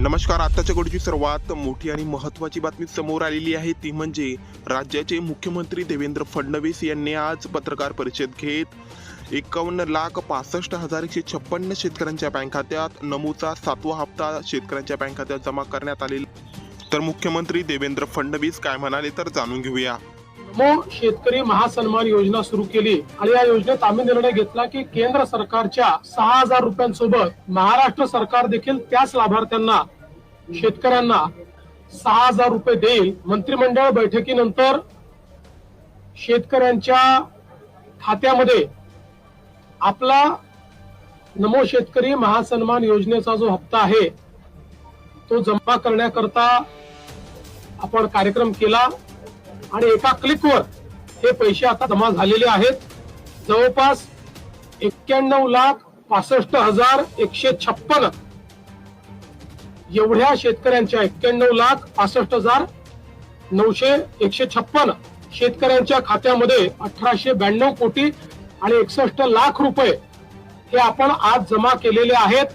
नमस्कार आताच्या घडीची सर्वात मोठी आणि महत्त्वाची बातमी समोर आलेली आहे. ती म्हणजे राज्याचे मुख्यमंत्री देवेंद्र फडणवीस यांनी आज पत्रकार परिषद घेत एकावन्न लाख पासष्ट हजार एकशे छप्पन्न शेतकऱ्यांच्या बँक खात्यात नमूचा सातवा हप्ता शेतकऱ्यांच्या बँक खात्यात जमा करण्यात आलेला तर मुख्यमंत्री देवेंद्र फडणवीस काय म्हणाले तर जाणून घेऊया. मग शेतकरी महासन्मान योजना सुरू केली आणि या योजनेत आम्ही निर्णय घेतला की केंद्र सरकारच्या सहा हजार रुपयांसोबत महाराष्ट्र सरकार देखील त्याच लाभार्थ्यांना शेतकऱ्यांना सहा हजार रुपये देईल. मंत्रिमंडळ बैठकीनंतर शेतकऱ्यांच्या खात्यामध्ये आपला नमो शेतकरी महासन्मान योजनेचा जो हप्ता आहे तो जमा करण्याकरता आपण कार्यक्रम केला. आणि एका क्लिकवर हे पैसे आता जमा झालेले आहेत. जवळपास एक्क्याण्णव लाख पासष्ट हजार एकशे छप्पन. एवढ्या शेतकऱ्यांच्या एक्क्याण्णव लाख पासष्ट हजार नऊशे एकशे छप्पन शेतकऱ्यांच्या खात्यामध्ये अठराशे ब्याण्णव कोटी आणि एकसष्ट लाख रुपये हे आपण आज जमा केलेले आहेत.